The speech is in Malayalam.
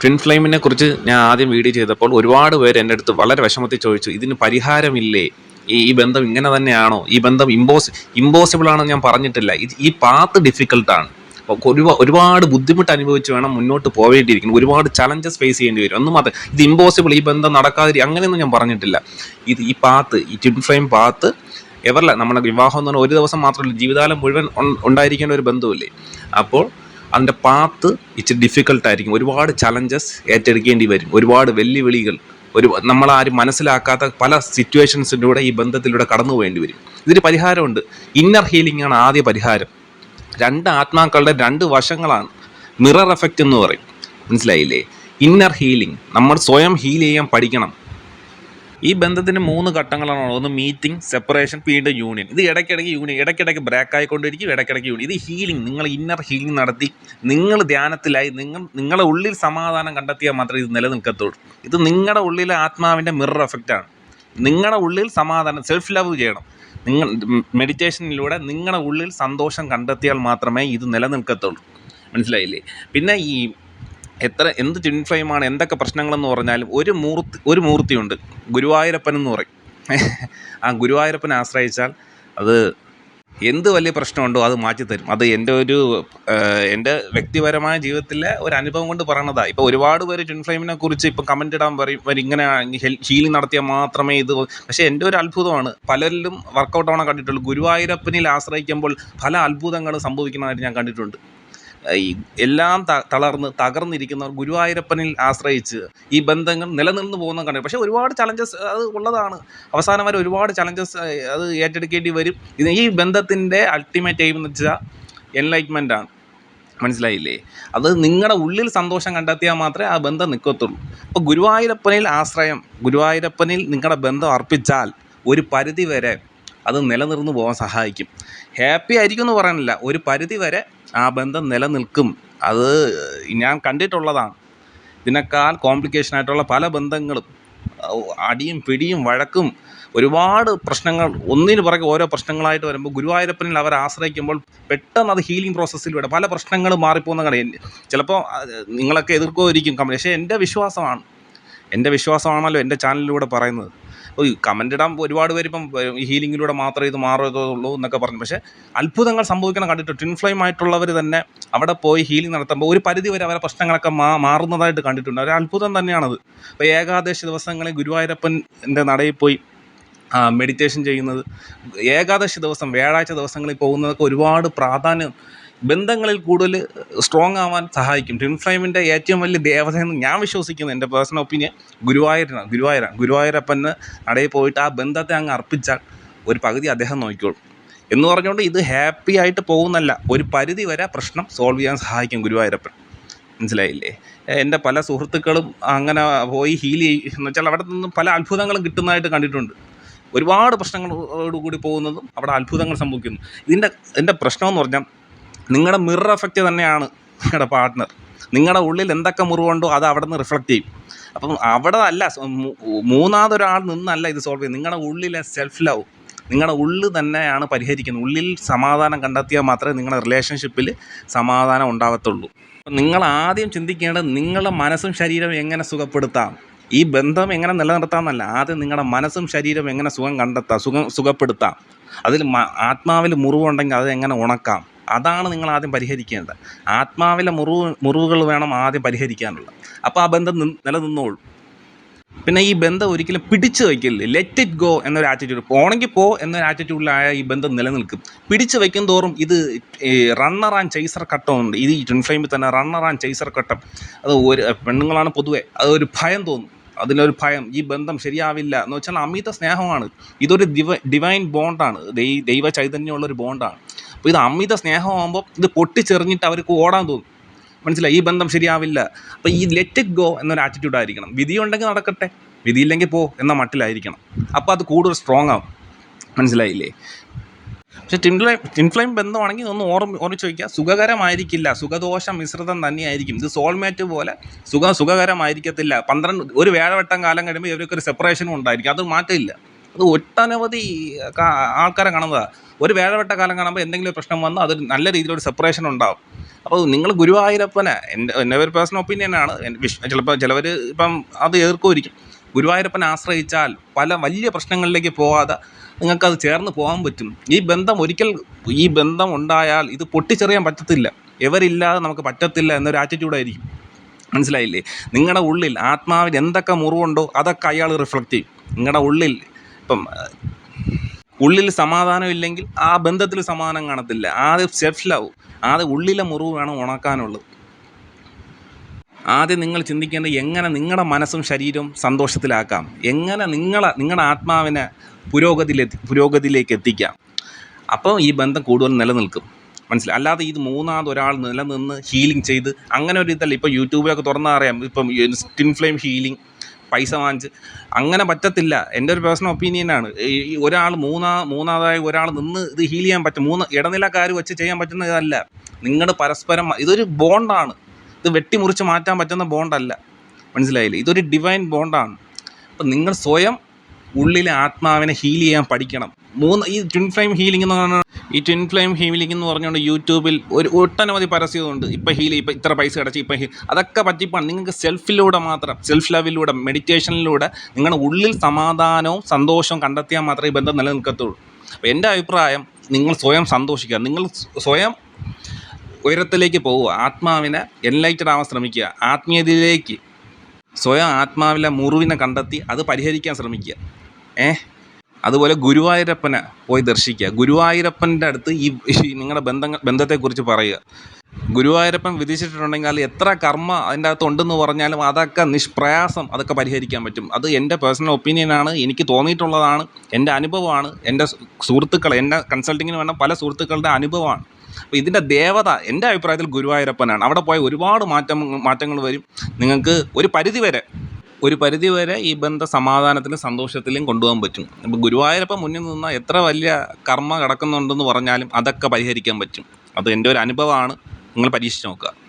ട്വിൻ ഫ്ലെയിമിനെ കുറിച്ച് ഞാൻ ആദ്യം വീഡിയോ ചെയ്തപ്പോൾ ഒരുപാട് പേര് എന്റെ അടുത്ത് വളരെ വിഷമത്തിൽ ചോദിച്ചു ഇതിന് പരിഹാരമില്ലേ? ഈ ഈ ബന്ധം ഇങ്ങനെ തന്നെയാണോ? ഈ ബന്ധം ഇമ്പോസ് ഇമ്പോസിബിൾ ആണെന്ന് ഞാൻ പറഞ്ഞിട്ടില്ല. ഇത് ഈ പാത്ത് ഡിഫിക്കൽട്ടാണ് ഒരുപാട് ഒരുപാട് ബുദ്ധിമുട്ട് അനുഭവിച്ച് വേണം മുന്നോട്ട് പോവേണ്ടിയിരിക്കുന്നു. ഒരുപാട് ചലഞ്ചസ് ഫേസ് ചെയ്യേണ്ടി വരും. ഒന്നും മാത്രം ഇത് ഇമ്പോസിബിൾ ഈ ബന്ധം നടക്കാതിരി അങ്ങനെയൊന്നും ഞാൻ പറഞ്ഞിട്ടില്ല. ഇത് ഈ പാത്ത് ഈ ട്വിൻ ഫ്ലെയിം പാത്ത് എവറില്ല നമ്മുടെ വിവാഹം എന്ന് പറഞ്ഞാൽ ഒരു ദിവസം മാത്രമല്ല ജീവിതകാലം മുഴുവൻ ഉണ്ടായിരിക്കേണ്ട ഒരു ബന്ധമില്ലേ അപ്പോൾ അതിന്റെ പാത്ത് ഇച്ചിരി ഡിഫിക്കൽട്ടായിരിക്കും ഒരുപാട് ചലഞ്ചസ് ഏറ്റെടുക്കേണ്ടി വരും. ഒരുപാട് വെല്ലുവിളികൾ. ഒരു നമ്മളാരും മനസ്സിലാക്കാത്ത പല സിറ്റുവേഷൻസിലൂടെ ഈ ബന്ധത്തിലൂടെ കടന്നു പോകേണ്ടി വരും. ഇതിന് പരിഹാരമുണ്ട്. ഇന്നർ ഹീലിംഗ് ആണ് ആദ്യ പരിഹാരം. രണ്ട് ആത്മാക്കളുടെ രണ്ട് വശങ്ങളാണ്. മിറർ എഫക്റ്റ് എന്ന് പറയും. മനസ്സിലായില്ലേ? ഇന്നർ ഹീലിംഗ് നമ്മൾ സ്വയം ഹീൽ ചെയ്യാൻ പഠിക്കണം. ഈ ബന്ധത്തിന് മൂന്ന് ഘട്ടങ്ങളാണ് ഒന്ന് മീറ്റിംഗ് സെപ്പറേഷൻ വീണ്ടും യൂണിയൻ ഇത് ഇടയ്ക്കിടയ്ക്ക് യൂണിയൻ ഇടയ്ക്കിടയ്ക്ക് ബ്രേക്ക് ആയിക്കൊണ്ടിരിക്കും ഇടയ്ക്കിടയ്ക്ക് യൂണിയൻ ഇത് ഹീലിംഗ് നിങ്ങൾ ഇന്നർ ഹീലിംഗ് നടത്തി നിങ്ങൾ ധ്യാനത്തിലായി നിങ്ങൾ നിങ്ങളുടെ ഉള്ളിൽ സമാധാനം കണ്ടെത്തിയാൽ മാത്രമേ ഇത് നിലനിൽക്കത്തുള്ളൂ. ഇത് നിങ്ങളുടെ ഉള്ളിലെ ആത്മാവിന്റെ മിറർ എഫക്റ്റാണ് നിങ്ങളുടെ ഉള്ളിൽ സമാധാനം സെൽഫ് ലവ് ചെയ്യണം. നിങ്ങൾ മെഡിറ്റേഷനിലൂടെ നിങ്ങളുടെ ഉള്ളിൽ സന്തോഷം കണ്ടെത്തിയാൽ മാത്രമേ ഇത് നിലനിൽക്കത്തുള്ളൂ. മനസ്സിലായില്ലേ? പിന്നെ ഈ എത്ര എന്ത് ട്വിൻ ഫ്ലെയിമാണ് എന്തൊക്കെ പ്രശ്നങ്ങളെന്ന് പറഞ്ഞാലും ഒരു മൂർത്തി ഒരു മൂർത്തിയുണ്ട്. ഗുരുവായൂരപ്പൻ എന്ന് പറയും. ആ ഗുരുവായൂരപ്പനെ ആശ്രയിച്ചാൽ അത് എന്ത് വലിയ പ്രശ്നമുണ്ടോ അത് മാറ്റിത്തരും അത് എന്റെ ഒരു എന്റെ വ്യക്തിപരമായ ജീവിതത്തിലെ ഒരു അനുഭവം കൊണ്ട് പറയണതാണ് ഇപ്പോൾ ഒരുപാട് പേര് ടിൻഫ്ലെയിമിനെ കുറിച്ച് ഇപ്പം കമന്റ് ഇടാൻ പറയും "ഇവർ ഇങ്ങനെ ഹീലിംഗ് നടത്തിയാൽ മാത്രമേ ഇത് പക്ഷേ എന്റെ ഒരു അത്ഭുതമാണ്. പലരിലും വർക്കൗട്ട് ആവണം കണ്ടിട്ടുള്ളൂ. ഗുരുവായൂരപ്പനിൽ ആശ്രയിക്കുമ്പോൾ പല അത്ഭുതങ്ങളും സംഭവിക്കുന്നതായിട്ട് ഞാൻ കണ്ടിട്ടുണ്ട്. ഈ എല്ലാം തളർന്ന് തകർന്നിരിക്കുന്നവർ ഗുരുവായൂരപ്പനിൽ ആശ്രയിച്ച് ഈ ബന്ധങ്ങൾ നിലനിന്ന് പോകുന്ന കണ്ടു. പക്ഷേ ഒരുപാട് ചലഞ്ചസ് അത് ഉള്ളതാണ്. അവസാനം വരെ ഒരുപാട് ചലഞ്ചസ് അത് ഏറ്റെടുക്കേണ്ടി വരും. ഈ ബന്ധത്തിന്റെ അൾട്ടിമേറ്റ് എയിം എന്ന് വെച്ചാൽ എൻലൈറ്റ്മെന്റ് ആണ്. മനസ്സിലായില്ലേ? അത് നിങ്ങളുടെ ഉള്ളിൽ സന്തോഷം കണ്ടെത്തിയാൽ മാത്രമേ ആ ബന്ധം നിൽക്കത്തുള്ളൂ അപ്പോൾ ഗുരുവായൂരപ്പനിൽ ആശ്രയം ഗുരുവായൂരപ്പനിൽ നിങ്ങളുടെ ബന്ധം അർപ്പിച്ചാൽ ഒരു പരിധി വരെ അത് നിലനിർന്നു പോകാൻ സഹായിക്കും. ഹാപ്പി ആയിരിക്കും എന്ന് പറയാനില്ല. ഒരു പരിധി വരെ ആ ബന്ധം നിലനിൽക്കും. അത് ഞാൻ കണ്ടിട്ടുള്ളതാണ്. ഇതിനേക്കാൾ കോംപ്ലിക്കേഷൻ ആയിട്ടുള്ള പല ബന്ധങ്ങളും അടിയും പിടിയും വഴക്കും ഒരുപാട് പ്രശ്നങ്ങൾ ഒന്നിന് പുറകെ ഓരോ പ്രശ്നങ്ങളായിട്ട് വരുമ്പോൾ ഗുരുവായൂരപ്പനിൽ അവർ ആശ്രയിക്കുമ്പോൾ പെട്ടെന്ന് അത് ഹീലിംഗ് പ്രോസസ്സിലൂടെ പല പ്രശ്നങ്ങളും മാറിപ്പോകുന്ന കാര്യം ചിലപ്പോൾ നിങ്ങളൊക്കെ എതിർക്കുമായിരിക്കും കമ്പനി പക്ഷേ എന്റെ വിശ്വാസമാണ്. എന്റെ വിശ്വാസമാണല്ലോ എന്റെ ചാനലിലൂടെ പറയുന്നത്. കമന്റ് ഇടാൻ ഒരുപാട് പേര് ഇപ്പം ഹീലിങ്ങിലൂടെ മാത്രമേ ഇത് മാറുള്ളൂ എന്നൊക്കെ പറഞ്ഞു. പക്ഷേ അത്ഭുതങ്ങൾ സംഭവിക്കണം കണ്ടിട്ട് ട്വിൻ ഫ്ലെയിം ആയിട്ടുള്ളവർ തന്നെ അവിടെ പോയി ഹീലിംഗ് നടത്തുമ്പോൾ ഒരു പരിധി വരെ അവരെ പ്രശ്നങ്ങളൊക്കെ മാ മാറുന്നതായിട്ട് കണ്ടിട്ടുണ്ട്. ഒരു അത്ഭുതം തന്നെയാണത്. അപ്പോൾ ഏകാദശി ദിവസങ്ങളിൽ ഗുരുവായൂരപ്പന്റെ നടയിൽ പോയി മെഡിറ്റേഷൻ ചെയ്യുന്നത്. ഏകാദശി ദിവസം വ്യാഴാഴ്ച ദിവസങ്ങളിൽ പോകുന്നതൊക്കെ ഒരുപാട് പ്രാധാന്യം ബന്ധങ്ങളിൽ കൂടുതൽ സ്ട്രോങ് ആവാൻ സഹായിക്കും. ട്വിൻ ഫ്ലെയിമിന്റെ ഏറ്റവും വലിയ ദേവതയെന്ന് ഞാൻ വിശ്വസിക്കുന്നു. എന്റെ പേഴ്സണൽ ഒപ്പീനിയൻ ഗുരുവായൂരാണ് ഗുരുവായൂരാണ്. ഗുരുവായൂരപ്പന് നടയിൽ പോയിട്ട് ആ ബന്ധത്തെ അങ്ങ് അർപ്പിച്ചാൽ ഒരു പകുതി അദ്ദേഹം നോക്കിക്കോളും. എന്ന് പറഞ്ഞുകൊണ്ട് ഇത് ഹാപ്പി ആയിട്ട് പോകുന്നല്ല. ഒരു പരിധി വരെ പ്രശ്നം സോൾവ് ചെയ്യാൻ സഹായിക്കും ഗുരുവായൂരപ്പൻ. മനസ്സിലായില്ലേ? എന്റെ പല സുഹൃത്തുക്കളും അങ്ങനെ പോയി ഹീൽ എന്ന് വെച്ചാൽ അവിടെ നിന്നും പല അത്ഭുതങ്ങളും കിട്ടുന്നതായിട്ട് കണ്ടിട്ടുണ്ട്. ഒരുപാട് പ്രശ്നങ്ങളോടുകൂടി പോകുന്നതും അവിടെ അത്ഭുതങ്ങൾ സംഭവിക്കുന്നു. ഇതിന്റെ എന്റെ പ്രശ്നമെന്ന് പറഞ്ഞാൽ നിങ്ങളുടെ മിറർ എഫക്റ്റ് തന്നെയാണ് നിങ്ങളുടെ പാർട്ട്ണർ നിങ്ങളുടെ ഉള്ളിൽ എന്തൊക്കെ മുറിവുണ്ടോ അത് അവിടെ നിന്ന് റിഫ്ലക്റ്റ് ചെയ്യും. അപ്പം അവിടെ അല്ല മൂന്നാമതൊരാൾ നിന്നല്ല ഇത് സോൾവ് ചെയ്യുന്നത്. നിങ്ങളുടെ ഉള്ളിലെ സെൽഫ് ലവ് നിങ്ങളുടെ ഉള്ളിൽ തന്നെയാണ് പരിഹരിക്കുന്നത്. ഉള്ളിൽ സമാധാനം കണ്ടെത്തിയാൽ മാത്രമേ നിങ്ങളുടെ റിലേഷൻഷിപ്പിൽ സമാധാനം ഉണ്ടാകത്തുള്ളൂ അപ്പം നിങ്ങൾ ആദ്യം ചിന്തിക്കേണ്ടത് നിങ്ങളുടെ മനസ്സും ശരീരവും എങ്ങനെ സുഖപ്പെടുത്താം? ഈ ബന്ധം എങ്ങനെ നിലനിർത്താമെന്നല്ല ആദ്യം നിങ്ങളുടെ മനസ്സും ശരീരവും എങ്ങനെ സുഖം കണ്ടെത്താം സുഖം സുഖപ്പെടുത്താം. അതിൽ ആത്മാവിൽ മുറിവുണ്ടെങ്കിൽ അത് എങ്ങനെ ഉണക്കാം? അതാണ് നിങ്ങൾ ആദ്യം പരിഹരിക്കേണ്ടത്. ആത്മാവിലെ മുറിവ് മുറിവുകൾ വേണം ആദ്യം പരിഹരിക്കാനുള്ളത് അപ്പോൾ ആ ബന്ധം നിലനിന്നോളൂ. പിന്നെ ഈ ബന്ധം ഒരിക്കലും പിടിച്ചു വയ്ക്കില്ല ലെറ്റ് ഇറ്റ് ഗോ എന്നൊരു ആറ്റിറ്റ്യൂഡ് പോണെങ്കിൽ പോ എന്നൊരു ആറ്റിറ്റ്യൂഡിലായ ഈ ബന്ധം നിലനിൽക്കും. പിടിച്ചു വയ്ക്കും തോറും ഇത് റണ്ണർ ആൻഡ് ചേസർ ഘട്ടമുണ്ട് ഇത് ഈ ട്വിൻ ഫ്ലെയിമിൽ തന്നെ റണ്ണർ ആൻഡ് ചേസർ ഘട്ടം. അത് ഒരു പെണ്ണുങ്ങളാണ് പൊതുവേ. അത് ഒരു ഭയം തോന്നും. അതിലൊരു ഭയം. ഈ ബന്ധം ശരിയാവില്ല എന്ന് വെച്ചാൽ അമിത സ്നേഹമാണ്. ഇതൊരു ദിവ ഡിവൈൻ ബോണ്ടാണ് ദൈവ ചൈതന്യമുള്ളൊരു ബോണ്ടാണ് അപ്പോൾ ഇത് അമിത സ്നേഹമാകുമ്പോൾ ഇത് പൊട്ടിച്ചെറിഞ്ഞിട്ട് അവർക്ക് ഓടാൻ തോന്നും. മനസ്സിലായി? ഈ ബന്ധം ശരിയാവില്ല. അപ്പോൾ ഈ ലെറ്റ് ഇറ്റ് ഗോ എന്നൊരു ആറ്റിറ്റ്യൂഡ് ആയിരിക്കണം. വിധിയുണ്ടെങ്കിൽ നടക്കട്ടെ. വിധിയില്ലെങ്കിൽ പോ എന്ന മട്ടിലായിരിക്കണം. അപ്പോൾ അത് കൂടുതൽ സ്ട്രോങ് ആവും. മനസ്സിലായില്ലേ? പക്ഷേ ടിൻഫ്ലെയിം ടിൻഫ്ലെയിം ബന്ധമാണെങ്കിൽ ഒന്ന് ഓർമ്മ ഓർമ്മിച്ച് വയ്ക്കുക സുഖകരമായിരിക്കില്ല. സുഖദോഷ മിശ്രിതം തന്നെയായിരിക്കും. ഇത് സോൾമേറ്റ് പോലെ സുഖ സുഖകരമായിരിക്കത്തില്ല. പന്ത്രണ്ട് ഒരു വേഴവട്ടം കാലം കഴിയുമ്പോൾ ഇവർക്ക് ഒരു സെപ്പറേഷനും ഉണ്ടായിരിക്കും. അത് മാറ്റമില്ല. അത് ഒട്ടനവധി ആൾക്കാരെ കാണുന്നതാണ് ഒരു വേഴവട്ട കാലം കാണുമ്പോൾ എന്തെങ്കിലും പ്രശ്നം വന്നാൽ അതൊരു നല്ല രീതിയിലൊരു സെപ്പറേഷൻ ഉണ്ടാവും. അപ്പോൾ നിങ്ങൾ ഗുരുവായൂരപ്പനെ എന്റെ എന്റെ ഒരു പേഴ്സണൽ ഒപ്പീനിയനാണ് ചിലപ്പോൾ ചിലവർ ഇപ്പം അത് എതിർക്കുമായിരിക്കും. ഗുരുവായൂരപ്പനെ ആശ്രയിച്ചാൽ പല വലിയ പ്രശ്നങ്ങളിലേക്ക് പോകാതെ നിങ്ങൾക്കത് ചേർന്ന് പോകാൻ പറ്റും. ഈ ബന്ധം ഒരിക്കൽ ഈ ബന്ധം ഉണ്ടായാൽ ഇത് പൊട്ടിച്ചെറിയാൻ പറ്റത്തില്ല. എവരില്ലാതെ നമുക്ക് പറ്റത്തില്ല എന്നൊരു ആറ്റിറ്റ്യൂഡായിരിക്കും മനസ്സിലായില്ലേ? നിങ്ങളുടെ ഉള്ളിൽ ആത്മാവിൽ എന്തൊക്കെ മുറിവുണ്ടോ അതൊക്കെ അയാൾ റിഫ്ലക്റ്റ് ചെയ്യും. നിങ്ങളുടെ ഉള്ളിൽ ഇപ്പം ഉള്ളിൽ സമാധാനം ഇല്ലെങ്കിൽ ആ ബന്ധത്തിൽ സമാധാനം കാണത്തില്ല. ആദ്യം സെൽഫ് ലവ് ആദ്യം ഉള്ളിലെ മുറിവ് വേണം ഉണക്കാനുള്ളത്. ആദ്യം നിങ്ങൾ ചിന്തിക്കേണ്ടത് എങ്ങനെ നിങ്ങളുടെ മനസ്സും ശരീരവും സന്തോഷത്തിലാക്കാം. എങ്ങനെ നിങ്ങളെ നിങ്ങളുടെ ആത്മാവിനെ പുരോഗതിയിലെത്തി പുരോഗതിയിലേക്ക് എത്തിക്കാം. അപ്പോൾ ഈ ബന്ധം കൂടുതൽ നിലനിൽക്കും. മനസ്സിലായി? അല്ലാതെ ഇത് മൂന്നാമത് ഒരാൾ നിലനിന്ന് ഹീലിംഗ് ചെയ്ത് അങ്ങനെ ഒരു ഇതല്ല. ഇപ്പോൾ യൂട്യൂബിലൊക്കെ തുറന്നാൽ അറിയാം. ഇപ്പം സ്റ്റിൻ ഫ്ലെയിം ഹീലിംഗ് പൈസ വാങ്ങിച്ച്. അങ്ങനെ പറ്റത്തില്ല. എന്റെ ഒരു പേഴ്സണൽ ഒപ്പീനിയനാണ് ഈ ഒരാൾ മൂന്നാ മൂന്നാമതായി ഒരാൾ നിന്ന് ഇത് ഹീൽ ചെയ്യാൻ പറ്റും. മൂന്ന് ഇടനിലക്കാർ വെച്ച് ചെയ്യാൻ പറ്റുന്ന ഇതല്ല. നിങ്ങൾ പരസ്പരം ഇതൊരു ബോണ്ടാണ് ഇത് വെട്ടിമുറിച്ച് മാറ്റാൻ പറ്റുന്ന ബോണ്ടല്ല മനസ്സിലായില്ലേ? ഇതൊരു ഡിവൈൻ ബോണ്ടാണ് അപ്പം നിങ്ങൾ സ്വയം ഉള്ളിലെ ആത്മാവിനെ ഹീൽ ചെയ്യാൻ പഠിക്കണം. മൂന്ന് ഈ ട്വിൻ ഫ്ലെയിം ഹീലിംഗ് എന്ന് പറഞ്ഞാൽ ഈ ട്വിൻ ഫ്ലെയിം ഹീലിംഗ് എന്ന് പറഞ്ഞുകൊണ്ട് യൂട്യൂബിൽ ഒരു ഒട്ടനവധി പരസ്യമുണ്ട് ഇപ്പം ഹീൽ ഇപ്പം ഇത്ര പൈസ അടച്ച് ഇപ്പം ഹീൽ അതൊക്കെ പറ്റിപ്പാണ്. നിങ്ങൾക്ക് സെൽഫിലൂടെ മാത്രം സെൽഫ് ലവിലൂടെ മെഡിറ്റേഷനിലൂടെ നിങ്ങളുടെ ഉള്ളിൽ സമാധാനവും സന്തോഷവും കണ്ടെത്തിയാൽ മാത്രമേ ഈ ബന്ധം നിലനിൽക്കത്തുള്ളൂ. അപ്പോൾ എന്റെ അഭിപ്രായം നിങ്ങൾ സ്വയം സന്തോഷിക്കുക. നിങ്ങൾ സ്വയം ഉയരത്തിലേക്ക് പോവുക. ആത്മാവിനെ എൻലൈറ്റഡ് ആവാൻ ശ്രമിക്കുക. ആത്മീയതയിലേക്ക് സ്വയം ആത്മാവിലെ മുറിവിനെ കണ്ടെത്തി അത് പരിഹരിക്കാൻ ശ്രമിക്കുക. ഏ അതുപോലെ ഗുരുവായൂരപ്പനെ പോയി ദർശിക്കുക. ഗുരുവായൂരപ്പന്റെ അടുത്ത് ഈ നിങ്ങളുടെ ബന്ധങ്ങൾ ബന്ധത്തെക്കുറിച്ച് പറയുക. ഗുരുവായൂരപ്പൻ വിധിച്ചിട്ടുണ്ടെങ്കിൽ എത്ര കർമ്മ അതിന്റെ അകത്ത് ഉണ്ടെന്ന് പറഞ്ഞാലും അതൊക്കെ നിഷ്പ്രയാസം അതൊക്കെ പരിഹരിക്കാൻ പറ്റും. അത് എന്റെ പേഴ്സണൽ ഒപ്പീനിയനാണ് എനിക്ക് തോന്നിയിട്ടുള്ളതാണ് എന്റെ അനുഭവമാണ് എന്റെ സുഹൃത്തുക്കൾ എന്റെ കൺസൾട്ടിങ്ങിന് വേണ്ട പല സുഹൃത്തുക്കളുടെ അനുഭവമാണ്. അപ്പോൾ ഇതിന്റെ ദേവത എന്റെ അഭിപ്രായത്തിൽ ഗുരുവായൂരപ്പനാണ്. അവിടെ പോയ ഒരുപാട് മാറ്റം മാറ്റങ്ങൾ വരും. നിങ്ങൾക്ക് ഒരു പരിധി വരെ ഒരു പരിധിവരെ ഈ ബന്ധ സമാധാനത്തിലും സന്തോഷത്തിലും കൊണ്ടുപോകാൻ പറ്റും. അപ്പോൾ ഗുരുവായൂരപ്പ മുന്നിൽ നിന്നാൽ എത്ര വലിയ കർമ്മ കിടക്കുന്നുണ്ടെന്ന് പറഞ്ഞാലും അതൊക്കെ പരിഹരിക്കാൻ പറ്റും. അത് എന്റെ ഒരു അനുഭവമാണ്. നിങ്ങൾ പരീക്ഷിച്ച് നോക്കുക.